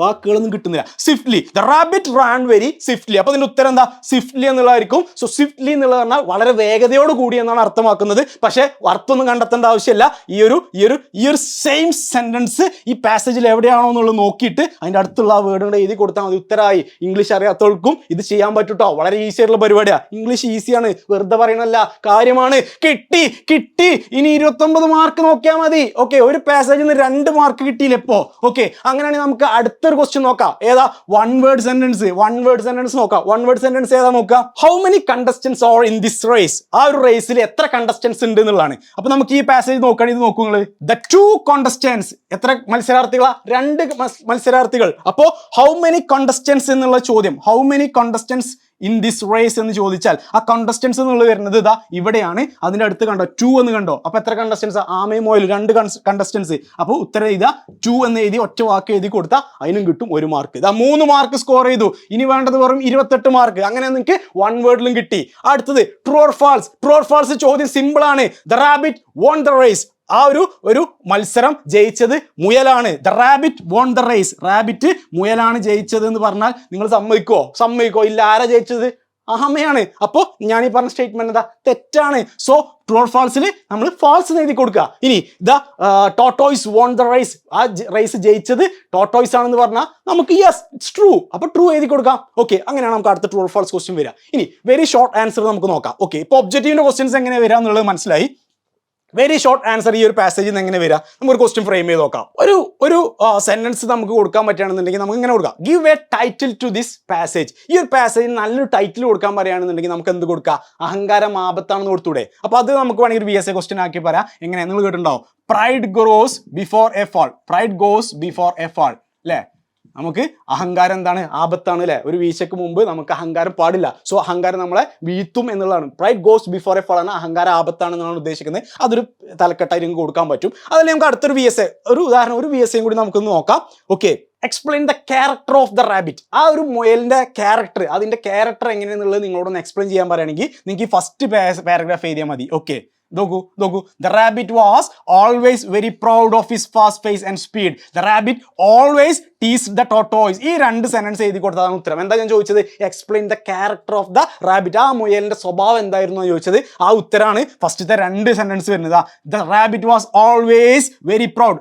Speaker 1: വാക്കുകളൊന്നും കിട്ടുന്നില്ല. Swiftly the rabbit ran very swiftly അപ്പൊ അതിന്റെ ഉത്തരം എന്താ? Swiftly എന്നുള്ളതായിരിക്കും. So swiftly എന്നുള്ളത് പറഞ്ഞാൽ വളരെ വേഗതയോട് കൂടി എന്നാണ് അർത്ഥമാക്കുന്നത്. പക്ഷേ അർത്ഥമൊന്നും കണ്ടെത്തേണ്ട ആവശ്യമില്ല. ഈ ഒരു ഈ ഒരു ഈ ഒരു സെയിം സെന്റൻസ് ഈ പാസേജിൽ എവിടെയാണോ എന്നുള്ളത് നോക്കിയിട്ട് അതിന്റെ അടുത്തുള്ള ആ വേർഡുകൾ എഴുതി കൊടുത്താൽ മതി. ഉത്തരമായി ഇംഗ്ലീഷ് അറിയാത്തവർക്കും ഇത് ചെയ്യാൻ പറ്റൂട്ടോ. വളരെ ഈസി ആയിട്ടുള്ള പരിപാടിയാണ് ഇംഗ്ലീഷ് ഈസിയാണ് വെറുതെ പറയണല്ല കാര്യമാണ്. കിട്ടി കിട്ടി. ഇനി ഇരുപത്തൊമ്പത് മാർക്ക് നോക്കിയാൽ മതി. ഓക്കെ ഒരു പാസേജിൽ നിന്ന് രണ്ട് മാർക്ക് കിട്ടിയില്ല ഇപ്പോ? ഓക്കെ അങ്ങനെയാണെങ്കിൽ നമുക്ക് അടുത്തൊരു ക്വസ്റ്റ്യൻ നോക്കാം? ഏതാ? One word sentence one word sentence നോക്കാം. വൺ വേർഡ് സെന്റൻസ് ഏതാ നോക്കാം? How many contestants or in this race ആ ഒരു റേസിൽ എത്ര കണ്ടസ്റ്റൻസ് ഉണ്ട് എന്നുള്ളതാണ്. അപ്പൊ നമുക്ക് ഈ പാസേജ് നോക്കുകയാണെങ്കിൽ ഇത് നോക്കൂ നിങ്ങൾ ദ ടു കോണ്ടസ്റ്റൻസ് എത്ര മത്സരാർത്ഥികളാ? രണ്ട് മത്സരാർത്ഥികൾ. അപ്പോ ഹൗ മെനി കോണ്ടസ്റ്റൻസ് എന്നുള്ള ചോദ്യം. How many contestants in this race എന്ന് ചോദിച്ചാൽ ആ കണ്ടസ്റ്റൻസ് എന്നുള്ളത് വരുന്നത് ഇതാ ഇവിടെയാണ്. അതിന്റെ അടുത്ത് കണ്ടോ ടു എന്ന് കണ്ടോ? അപ്പൊ എത്ര കണ്ടസ്റ്റൻസ് ആമയും മോയിൽ രണ്ട് കണ്ടസ്റ്റൻസ് അപ്പോൾ ഉത്തരം ഇതാ ടു എന്ന് എഴുതി ഒറ്റ വാക്ക് എഴുതി കൊടുത്താൽ അതിനും കിട്ടും ഒരു മാർക്ക് ഇതാ മൂന്ന് മാർക്ക് സ്കോർ ചെയ്തു. ഇനി വേണ്ടത് വെറും ഇരുപത്തെട്ട് മാർക്ക് അങ്ങനെ നിങ്ങൾക്ക് വൺ വേർഡിലും കിട്ടി. അടുത്തത് true or false true or false ചോദ്യം സിമ്പിൾ ആണ്. The rabbit won the race ആ ഒരു ഒരു മത്സരം ജയിച്ചത് മുയലാണ്. The rabbit won the race rabbit മുയലാണ് ജയിച്ചത് എന്ന് പറഞ്ഞാൽ നിങ്ങൾ സമ്മതിക്കോ സമ്മതിക്കോ ഇല്ല ആരാ ജയിച്ചത്? അഹമ്മയാണ് അപ്പോൾ ഞാൻ ഈ പറഞ്ഞ സ്റ്റേറ്റ്മെന്റ് എന്താ? തെറ്റാണ്. സോ ട്രൂ ഫാൾസിൽ നമ്മൾ ഫാൾസ് എഴുതി കൊടുക്കുക. ഇനി the tortoise won the race ആ റേസ് ജയിച്ചത് ടോട്ടോയ്സ് ആണെന്ന് പറഞ്ഞാൽ നമുക്ക് യെസ് ഇറ്റ്സ് ട്രൂ അപ്പൊ ട്രൂ എഴുതി കൊടുക്കാം. ഓക്കെ അങ്ങനെയാണ് നമുക്ക് അടുത്ത ട്രൂ ഫാൾസ് ക്വസ്റ്റ്യൻ വരിക. ഇനി വെരി ഷോർട്ട് ആൻസർ നമുക്ക് നോക്കാം. ഓക്കെ ഇപ്പോൾ ഒബ്ജക്റ്റീവിന്റെ ക്വസ്റ്റ്യൻസ് എങ്ങനെ വരിക എന്നുള്ളത് മനസ്സിലായി. വെരി ഷോർട്ട് ആൻസർ ഈ ഒരു പാസേജിൽ നിന്ന് എങ്ങനെ വരിക നമുക്ക് ക്വസ്റ്റ്യൻ ഫ്രെയിം ചെയ്ത് നോക്കാം. ഒരു ഒരു സെന്റൻസ് നമുക്ക് കൊടുക്കാൻ പറ്റുകയാണെന്നുണ്ടെങ്കിൽ നമുക്ക് ഇങ്ങനെ കൊടുക്കാം. Give a title to this passage ഈ ഒരു പാസേജിന് നല്ലൊരു ടൈറ്റിൽ കൊടുക്കാൻ പറയുകയാണെന്നുണ്ടെങ്കിൽ നമുക്ക് എന്ത് കൊടുക്കാം? അഹങ്കാരം ആപത്താണെന്ന് കൊടുത്തൂടെ. അപ്പോൾ അത് നമുക്ക് വേണമെങ്കിൽ വി എസ് എ ക്വസ്റ്റ്യൻ ആക്കി പറയാം. എങ്ങനെ? നിങ്ങൾ കേട്ടിട്ടുണ്ടാവും. Pride grows before a fall pride goes before a fall അല്ലേ നമുക്ക് അഹങ്കാരം എന്താണ്? ആപത്താണ് അല്ലെ? ഒരു വീശയ്ക്ക് മുമ്പ് നമുക്ക് അഹങ്കാരം പാടില്ല. സോ അഹങ്കാരം നമ്മളെ വീത്തും എന്നുള്ളതാണ്. പ്രൈഡ് ഗോസ് ബിഫോർ എ ഫോളാണ് അഹങ്കാരം ആപത്താണ് എന്നാണ് ഉദ്ദേശിക്കുന്നത്. അതൊരു തലക്കെട്ടായി നിങ്ങൾക്ക് കൊടുക്കാൻ പറ്റും. അതല്ലേ നമുക്ക് അടുത്തൊരു വി എസ് എ ഒരു ഉദാഹരണം ഒരു വി എസ് എയും കൂടി നമുക്കൊന്ന് നോക്കാം. Okay explain the character of the rabbit ആ ഒരു മുയലിന്റെ ക്യാരക്ടർ അതിന്റെ ക്യാരക്ടർ എങ്ങനെയാണെന്നുള്ളത് നിങ്ങളോടൊന്ന് എക്സ്പ്ലെയിൻ ചെയ്യാൻ പറയുകയാണെങ്കിൽ നിങ്ങൾക്ക് ഈ ഫസ്റ്റ് പാരഗ്രാഫ് എഴുതിയാൽ മതി. ഓക്കെ നോക്കൂ നോക്കൂ. The rabbit was always very proud of his fast pace and speed the rabbit always teases the tortoise ഈ രണ്ട് സെനൻസ് എഴുതി കൊടുത്തതാണ് ഉത്തരം. എന്താ ഞാൻ ചോദിച്ചത്? Explain the character of the rabbit ആ മുയലിന്റെ സ്വഭാവം എന്തായിരുന്നു എന്ന് ചോദിച്ചത്? ആ ഉത്തരമാണ് ഫസ്റ്റത്തെ രണ്ട് സെനൻസ് വരുന്നത്. The rabbit was always very proud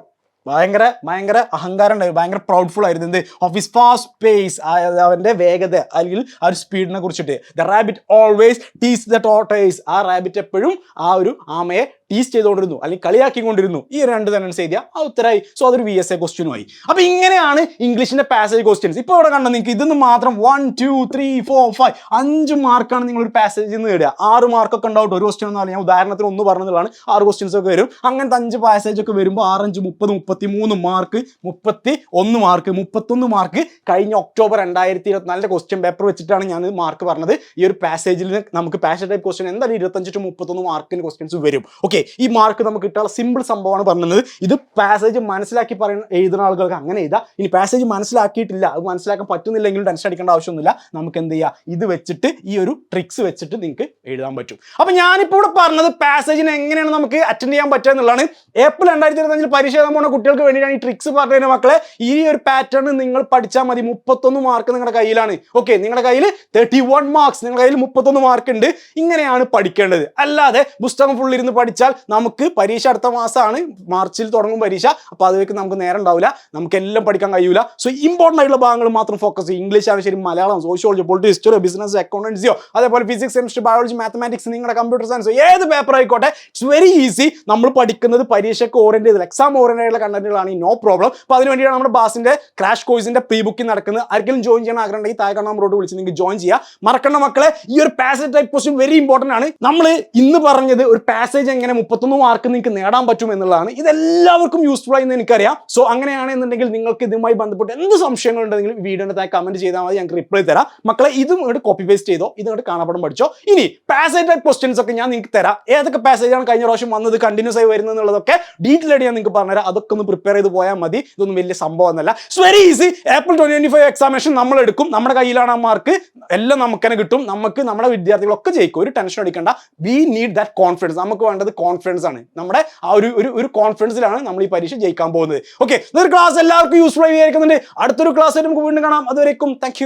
Speaker 1: ഭയങ്കര ഭയങ്കര അഹങ്കാരം ഉണ്ടായി ഭയങ്കര പ്രൗഡ്ഫുൾ ആയിരുന്നു. എന്ത്? ഓഫ് ഹിസ് ഫാസ്റ്റ് പേസ് അവന്റെ വേഗത അല്ലെങ്കിൽ ആ ഒരു സ്പീഡിനെ കുറിച്ചിട്ട്. The rabbit always teases the tortoise ആ റാബിറ്റ് എപ്പോഴും ആ ഒരു ആമയെ ടീസ് ചെയ്തുകൊണ്ടിരുന്നു അല്ലെങ്കിൽ കളിയാക്കിക്കൊണ്ടിരുന്നു. ഈ രണ്ട് സെന്റൻസ് എഴുതിയ ആ ഉത്തരമായി സോ അതൊരു വി എസ് എ ക്വസ്റ്റ്യനുമായി അപ്പൊ ഇങ്ങനെയാണ് ഇംഗ്ലീഷിന്റെ പാസേജ് ക്വസ്റ്റ്യൻസ് ഇപ്പോൾ ഇവിടെ കണ്ടോ നിങ്ങൾക്ക്? ഇതൊന്ന് മാത്രം one two three four five അഞ്ച് മാർക്കാണ് നിങ്ങൾ ഒരു പാസേജിൽ നിന്ന് നേടുക ആറ് മാർക്കൊക്കെ ഉണ്ടാവും ഒരു ക്വസ്റ്റ്യൻ എന്ന് പറഞ്ഞാൽ ഉദാഹരണത്തിന് ഒന്ന് പറഞ്ഞതാണ് ആറ് ക്വസ്റ്റ്യൻസ് ഒക്കെ വരും. അങ്ങനത്തെ അഞ്ച് പാസേജ് ഒക്കെ വരുമ്പോൾ ആറഞ്ച് മുപ്പത് മുപ്പത്തി മൂന്ന് മാർക്ക് മുപ്പത്തി ഒന്ന് മാർക്ക് മുപ്പത്തൊന്ന് മാർക്ക് കഴിഞ്ഞ ഒക്ടോബർ രണ്ടായിരത്തി ഇരുപത്തിനാലിന്റെ ക്വസ്റ്റ്യൻ പേപ്പർ വെച്ചിട്ടാണ് ഞാൻ മാർക്ക് പറഞ്ഞത്. ഈ ഒരു പാസേജിൽ നമുക്ക് പാസേജ് ടൈപ്പ് ക്വസ്റ്റ്യൻ എന്തായാലും ഇരുപത്തഞ്ച് ടു മുപ്പത്തൊന്ന് മാർക്കിന് ക്വസ്റ്റ്യൻസ് വരും. ഓക്കെ ഈ മാർക്ക് നമുക്ക് കിട്ടാനുള്ള സിമ്പിൾ സംഭവമാണ് പറഞ്ഞത്. ഇത് പാസേജ് മനസ്സിലാക്കി പറയുന്ന എഴുതുന്ന ആളുകൾക്ക് അങ്ങനെ എഴുതാം. ഇനി പാസേജ് മനസ്സിലാക്കിയിട്ടില്ല. അത് മനസ്സിലാക്കാൻ പറ്റുന്നില്ലെങ്കിലും ടെൻഷൻ അടിക്കേണ്ട ആവശ്യമൊന്നുമില്ല. നമുക്ക് എന്ത് ചെയ്യാം? ഇത് വെച്ചിട്ട് ഈ ഒരു ട്രിക്സ് വെച്ചിട്ട് നിങ്ങൾക്ക് എഴുതാൻ പറ്റും. അപ്പൊ ഞാനിപ്പോൾ ഇവിടെ പറഞ്ഞത് പാസേജിന് എങ്ങനെയാണ് നമുക്ക് അറ്റൻഡ് ചെയ്യാൻ പറ്റുക എന്നുള്ളതാണ്. ഏപ്രിൽ രണ്ടായിരത്തി ഇരുപത്തഞ്ചിൽ പരീക്ഷ എഴുതാൻ പോകുന്ന കുട്ടികൾക്ക് വേണ്ടിയിട്ടാണ് ഈ ട്രിക്സ് പറഞ്ഞതിന് മക്കളെ. ഈ ഒരു പാറ്റേൺ നിങ്ങൾ പഠിച്ചാൽ മതി. മുപ്പത്തൊന്ന് മാർക്ക് നിങ്ങളുടെ കയ്യിലാണ്. ഓക്കെ നിങ്ങളുടെ കയ്യിൽ തേർട്ടി വൺ മാർക്സ് നിങ്ങളുടെ കയ്യിൽ മുപ്പത്തൊന്ന് മാർക്ക് ഉണ്ട്. ഇങ്ങനെയാണ് പഠിക്കേണ്ടത്. അല്ലാതെ പുസ്തകം ഫുൾ ഇരുന്ന് പഠിച്ചാൽ നമുക്ക് പരീക്ഷ അടുത്ത മാസമാണ് മാർച്ചിൽ തുടങ്ങും പരീക്ഷ. അപ്പോൾ അതിലേക്ക് നമുക്ക് നേരം ഉണ്ടാവില്ല. നമുക്ക് എല്ലാം പഠിക്കാൻ കഴിയൂല. സോ ഇമ്പോർട്ടന്റ് ആയിട്ടുള്ള ഭാഗങ്ങൾ മാത്രം ഫോക്കസ് ചെയ്യും ഇംഗ്ലീഷ് ആണ് ശരി Malayalam. Sociology polity history business അക്കൗണ്ടൻസിയോ അതേപോലെ ഫിസിക്സ് കെമിസ്ട്രി ബയോളജി മാത്തമാറ്റിക്സ് നിങ്ങളുടെ കമ്പ്യൂട്ടർ സയൻസോ ഏത് പേപ്പർ ആയിക്കോട്ടെ ഇറ്റ്സ് വെരി ഈസി നമ്മൾ പഠിക്കുന്നത് പരീക്ഷയ്ക്ക് ഓറിയന്റ് ചെയ്ത് എക്സാം ഓറിയന്റ് ആയിട്ടുള്ള കണ്ടന്റുകളാണ് ഈ നോ പ്രോബ്ലം അപ്പോൾ അതിന് വേണ്ടിയാണ് നമ്മുടെ ബാസിന്റെ ക്രാഷ് കോഴ്സിന്റെ പ്രീ ബുക്കിംഗ് നടക്കുന്നത്. ആർക്കെങ്കിലും ജോയിൻ ചെയ്യാൻ ആഗ്രഹം ഉണ്ടെങ്കിൽ താഴെ കാണാൻ റോഡ് വിളിച്ച് നിങ്ങൾക്ക് ജോയിൻ ചെയ്യാം. മറക്കണ്ട മക്കളെ ഈ ഒരു passage type question very important ആണ്. നമ്മൾ ഇന്ന് പറഞ്ഞത് ഒരു പാസേജ് എങ്ങനെ മുപ്പത്തൊന്ന് മാർക്ക് നിങ്ങൾക്ക് നേടാൻ പറ്റും എന്നുള്ളതാണ്. ഇതെല്ലാവർക്കും യൂസ്ഫുൾ ആയി എന്ന് എനിക്കറിയാം. സോ അങ്ങനെയാണെന്നുണ്ടെങ്കിൽ നിങ്ങൾക്ക് ഇതുമായി ബന്ധപ്പെട്ട് എന്ത് സംശയങ്ങൾ ഉണ്ടെങ്കിലും വീഡിയോയുടെ താഴെ കമന്റ് ചെയ്താൽ മതി. ഞങ്ങൾക്ക് റിപ്ലൈ തരാം. മക്കളെ ഇതും ഇങ്ങോട്ട് കോപ്പി പേസ്റ്റ് ചെയ്തോ? ഇത് ഇങ്ങോട്ട് കാണാപ്പടം പഠിച്ചോ? ഇനി പാസേജ് ടൈപ്പ് ക്വസ്റ്റ്യൻസ് ഒക്കെ ഞാൻ നിങ്ങൾക്ക് തരാം. ഏതൊക്കെ പാസേജ് ആണ് കഴിഞ്ഞ പ്രാവശ്യം വന്നത് കണ്ടിന്യൂസ് ആയി വരുന്നത് എന്നുള്ളതൊക്കെ ഡീറ്റെയിൽ ആയിട്ട് ഞാൻ നിങ്ങൾക്ക് പറഞ്ഞുതരാം അതൊക്കെ ഒന്ന് പ്രിപ്പയർ ചെയ്ത് പോയാൽ മതി. ഇതൊന്നും വലിയ സംഭവം എന്നല്ല it's very easy April twenty five examination നമ്മൾ എടുക്കും. നമ്മുടെ കയ്യിലാണ് ആ മാർക്ക് എല്ലാം നമുക്ക് തന്നെ കിട്ടും. നമുക്ക് നമ്മുടെ വിദ്യാർത്ഥികളൊക്കെ ജയിക്കും. ഒരു ടെൻഷൻ അടിക്കേണ്ട. വി നീഡ് ദാറ്റ് കോൺഫിഡൻസ് നമുക്ക് വേണ്ടത് കോൺഫിഡൻസ് ആണ്. നമ്മുടെ ആ ഒരു ഒരു ഒരു കോൺഫിഡൻസിലാണ് നമ്മൾ ഈ പരീക്ഷ ജയിക്കാൻ പോകുന്നത്. ഓക്കെ ഇതൊരു ക്ലാസ് എല്ലാവർക്കും യൂസ്ഫുൾ ആയി വിചാരിക്കുന്നുണ്ട്. അടുത്തൊരു ക്ലാസ് നമുക്ക് വീണ്ടും കാണാം. അതുവരേക്കും താങ്ക്